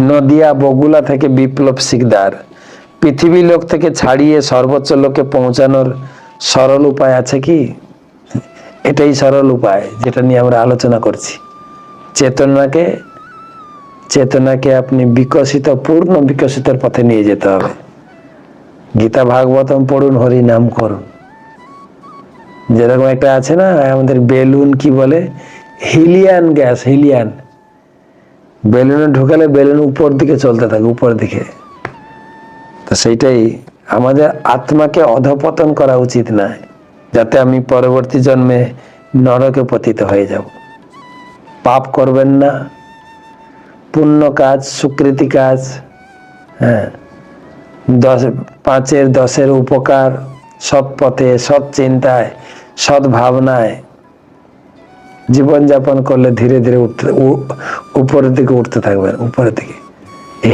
নদিয়া বগুলা থেকে বিপ্লব শিকদার পৃথিবী লোক থেকে ছাড়িয়ে সর্বোচ্চ লোকে পৌঁছানোর সরল উপায় আছে কি? এটাই সরল উপায় যেটা নিয়ে আমরা আলোচনা করছি। চেতনাকে চেতনাকে আপনি বিকশিত, পূর্ণ বিকশিতের পথে নিয়ে যেতে হবে। গীতা ভাগবতম পড়ুন হরি নাম করুন। যেরকম একটা আছে না, আমাদের বেলুন কি বলে? Helium gas, helium. বেলুনে ঢুকালে বেলুন উপর দিকে চলতে থাকে, উপর দিকে। তো সেইটাই, আমাদের আত্মাকে অধপতন করা উচিত নয়, যাতে আমি পরবর্তী জন্মে নরকে পতিত হয়ে যাব। পাপ করবেন না, পুণ্য কাজ, সুকৃতি কাজ হ্যাঁ দশ, পাঁচের দশের উপকার, সৎ পথে, সৎ চিন্তায়, সৎ ভাবনায় জীবনযাপন করলে ধীরে ধীরে উঠতে উপরের দিকে উঠতে থাকবেন, উপরের দিকে।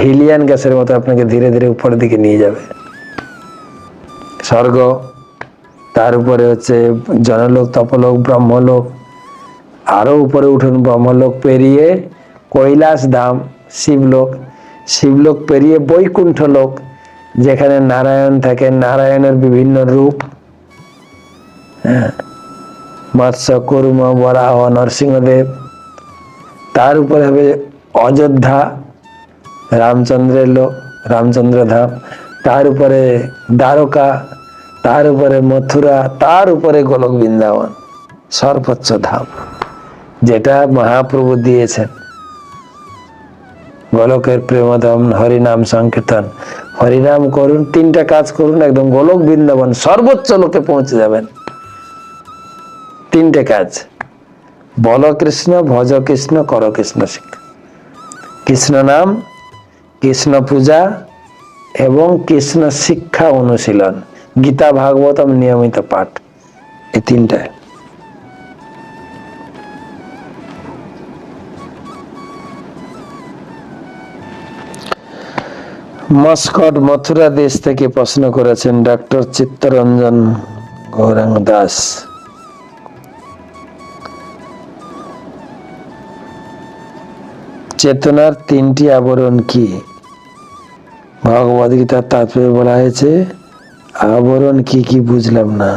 হিলিয়ান গ্যাসের মতো আপনাকে ধীরে ধীরে উপরের দিকে নিয়ে যাবে। স্বর্গ, তার উপরে হচ্ছে জনলোক, তপলোক, ব্রহ্মলোক, আরও উপরে উঠুন, ব্রহ্মলোক পেরিয়ে কৈলাস ধাম, শিবলোক শিবলোক পেরিয়ে বৈকুণ্ঠ লোক যেখানে নারায়ণ থাকে, নারায়ণের বিভিন্ন রূপ। হ্যাঁ। মৎস্য কুর্ম বরাহ নরসিংহদেব। তার উপরে হবে অযোধ্যা, রামচন্দ্রের লোক রামচন্দ্র ধাম তার উপরে দ্বারকা, তার উপরে মথুরা, তার উপরে গোলক বৃন্দাবন। সর্বোচ্চ ধাম, যেটা মহাপ্রভু দিয়েছেন। গোলকের প্রেমধাম হরিনাম সংকীর্তন। হরিনাম করুন, তিনটা কাজ করুন, একদম গোলক বৃন্দাবন সর্বোচ্চ লোকে পৌঁছে যাবেন। তিনটে কাজ। বল কৃষ্ণ, ভজ কৃষ্ণ, কর কৃষ্ণ কৃষ্ণ নাম, কৃষ্ণ পূজা এবং কৃষ্ণ শিক্ষা অনুশীলন। গীতা, ভাগবতম নিয়মিত পাঠ। এই তিনটায় মস্কট, মথুরা দেশ থেকে প্রশ্ন করেছেন ডক্টর চিত্তরঞ্জন গৌরাঙ্গ দাস। চেতনার তিনটি আবরণ কি? ভগবদ গীতার তাৎপর্য বলা হয়েছে, আবরণ কি কি বুঝলাম না।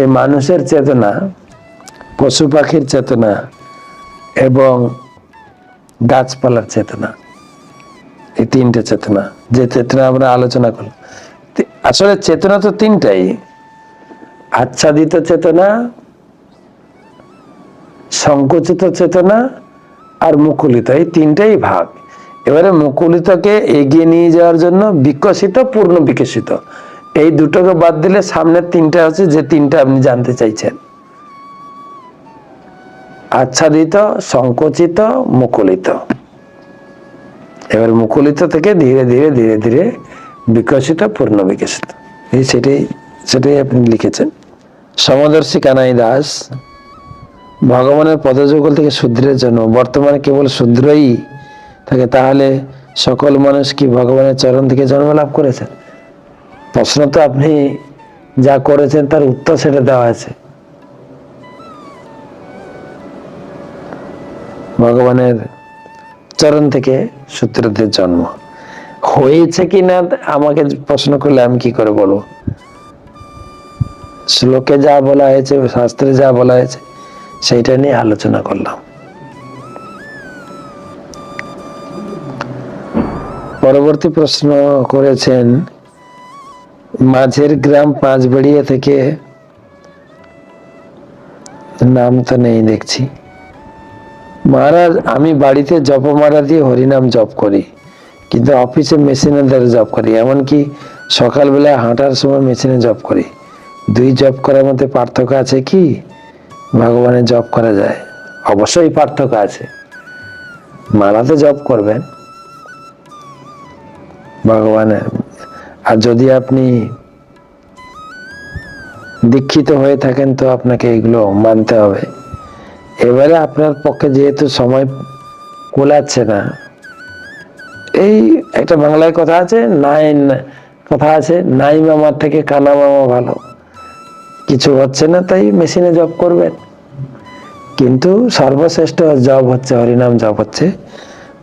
এই মানুষের চেতনা, পশু পাখির চেতনা এবং গাছপালার চেতনা, এই তিনটে চেতনা, যে চেতনা আমরা আলোচনা করলাম। আসলে চেতনা তো তিনটাই। আচ্ছাদিত চেতনা, সংকুচিত চেতনা আর মুকুলিত, এই তিনটাই ভাগ। এবারে মুকুলিতকে এগিয়ে নিয়ে যাওয়ার জন্য বিকশিত, পূর্ণ বিকশিত। এই দুটোকে বাদ দিলে সামনের তিনটা হচ্ছে যে তিনটা আপনি জানতে চাইছেন। আচ্ছাদিত, সংকুচিত, মুকুলিত। এবার মুকুলিত থেকে ধীরে ধীরে ধীরে ধীরে বিকশিত, পূর্ণ বিকশিত। এই সেটাই সেটাই আপনি লিখেছেন। সমদর্শী কানাই দাস। ভগবানের পদযুগল থেকে শূদ্রের জন্য। বর্তমানে কেবল শূদ্রই থাকে, তাহলে সকল মানুষ কি ভগবানের চরণ থেকে জন্ম লাভ করেছেন? প্রশ্ন তো আপনি যা করেছেন, তার উত্তর সেটা দেওয়া আছে। ভগবানের চরণ থেকে সূত্রদের জন্ম। হয়েছে কি না, আমাকে প্রশ্ন করলে আমি কি করে বলব? শ্লোকে যা বলা হয়েছে, শাস্ত্রে যা বলা হয়েছে সেইটা নিয়ে আলোচনা করলাম। পরবর্তী প্রশ্ন করেছেন, মাঝের গ্রাম পাঁচ পাঁচবেড়িয়া থেকে নাম তো নেই দেখছি। মহারাজ, আমি বাড়িতে জপমালা দিয়ে হরিনাম জপ করি, কিন্তু অফিসে মেশিনের দ্বারা জপ করি, এমনকি সকালবেলা হাঁটার সময় মেশিনে জপ করি। দুই জপ করার মধ্যে পার্থক্য আছে কি? ভগবানের জপ করা যায়। অবশ্যই পার্থক্য আছে। মালাতে জপ করবেন। ভগবানের। আর যদি আপনি দীক্ষিত হয়ে থাকেন, তো আপনাকে এগুলো মানতে হবে। এবারে আপনার পক্ষে যেহেতু সময় কোলাচ্ছে না, এই একটা বাংলায় কথা আছে, নাইন, কথা আছে নাই মামার থেকে কানা মামা ভালো। কিছু হচ্ছে না, তাই মেশিনে জব করবেন। কিন্তু সর্বশ্রেষ্ঠ জব হচ্ছে, হরিনাম জব হচ্ছে,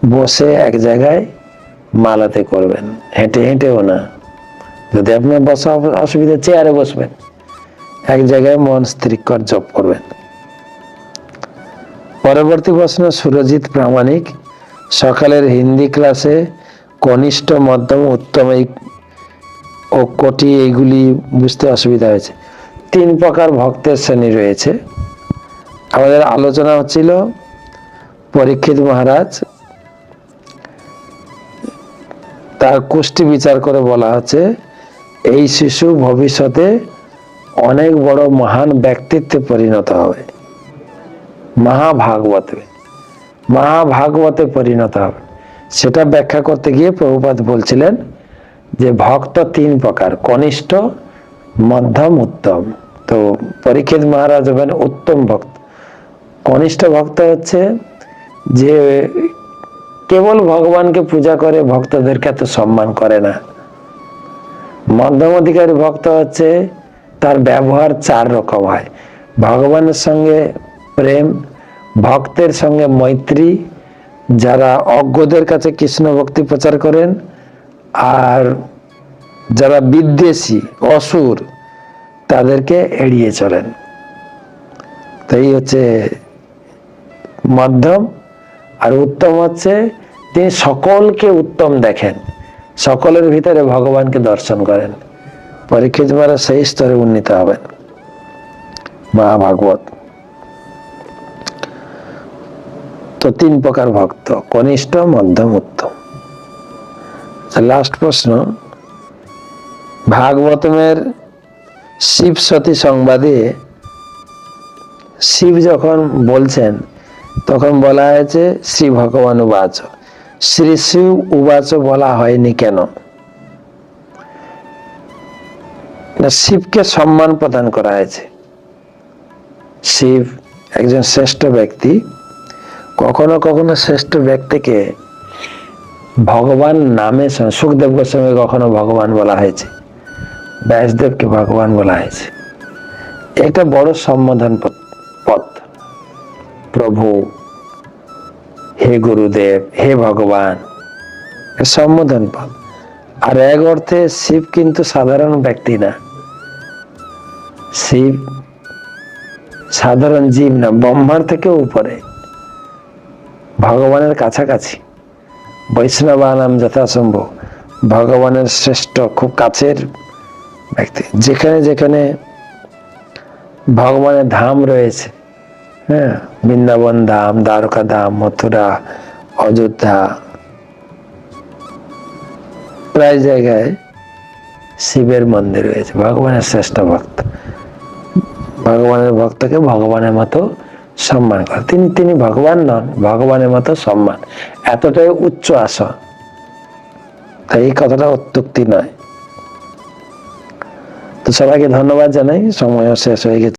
বসে এক জায়গায় মালাতে করবেন। হেঁটে হেঁটেও না। যদি আপনার বসা অসুবিধা চেয়ারে বসবেন, এক জায়গায় মন স্থিরকর জপ করবেন। পরবর্তী প্রশ্ন, সুরজিৎ প্রামাণিক, সকালের হিন্দি ক্লাসে কনিষ্ঠ, মধ্যম, উত্তম ও কোটি এইগুলি বুঝতে অসুবিধা হয়েছে। তিন প্রকার ভক্তের শ্রেণি রয়েছে। আমাদের আলোচনা হচ্ছিল পরীক্ষিত মহারাজ, তার কুষ্টি বিচার করে বলা হচ্ছে, এই শিশু ভবিষ্যতে অনেক বড় মহান ব্যক্তিত্বে পরিণত হবে। মহাভাগবতে মহাভাগবতে পরিণত হবে। সেটা ব্যাখ্যা করতে গিয়ে প্রভুপাত বলছিলেন যে ভক্ত তিন প্রকার, কনিষ্ঠ, মধ্যম, উত্তম। তো পরীক্ষিত মহারাজ হবেন উত্তম ভক্ত। কনিষ্ঠ ভক্ত হচ্ছে যে কেবল ভগবানকে পূজা করে ভক্তদেরকে এত সম্মান করে না। মধ্যম অধিকারী ভক্ত হচ্ছে তার ব্যবহার চার রকম হয়। ভগবানের সঙ্গে প্রেম, ভক্তের সঙ্গে মৈত্রী, যারা অজ্ঞদের কাছে কৃষ্ণ ভক্তি প্রচার করেন, আর যারা বিদ্বেষী, অসুর তাদেরকে এড়িয়ে চলেন। তাই হচ্ছে মধ্যম। আর উত্তম হচ্ছে তিনি সকলকে উত্তম দেখেন। সকলের ভিতরে ভগবানকে দর্শন করেন। পরীক্ষিত মহারাজ সেই স্তরে উন্নীত হবেন। মা ভাগবত তো তিন প্রকার ভক্ত, কনিষ্ঠ, মধ্যম, উত্তম। লাস্ট প্রশ্ন, ভাগবতমের শিব সতী সংবাদে শিব যখন বলছেন, তখন বলা হয়েছে, শ্রী ভগবান উবাচ। শ্রী শিব উবাচ বলা হয়নি কেন? না, শিবকে সম্মান প্রদান করা হয়েছে। শিব একজন শ্রেষ্ঠ ব্যক্তি। কখনো কখনো শ্রেষ্ঠ ব্যক্তিকে ভগবান নামে, সুখদেব গোস্বামী কখনো ভগবান বলা হয়েছে। ব্যাসদেবকে ভগবান বলা হয়েছে। একটা বড় সম্বোধন পথ প্রভু, হে গুরুদেব, হে ভগবান। সম্বোধন পথ। আর এক অর্থে শিব কিন্তু সাধারণ ব্যক্তি না। শিব সাধারণ জীব না, ব্রহ্মার থেকে উপরে। ভগবানের কাছাকাছি। বৈষ্ণবানাম যথাসম্ভব। ভগবানের শ্রেষ্ঠ, খুব কাছের ব্যক্তি। যেখানে যেখানে ভগবানের ধাম রয়েছে হ্যাঁ বৃন্দাবন ধাম, দ্বারকা ধাম, মথুরা, অযোধ্যা, প্রায় জায়গায় শিবের মন্দির রয়েছে, ভগবানের শ্রেষ্ঠ ভক্ত। ভগবানের ভক্তকে ভগবানের মতো সম্মান করে। তিনি তিনি ভগবান নন, ভগবানের মতো সম্মান। এতটাই উচ্চ আসন। তাই এই কথাটা অত্যুক্তি নয়। তো সবাইকে ধন্যবাদ জানাই সময়ও শেষ হয়ে গেছে।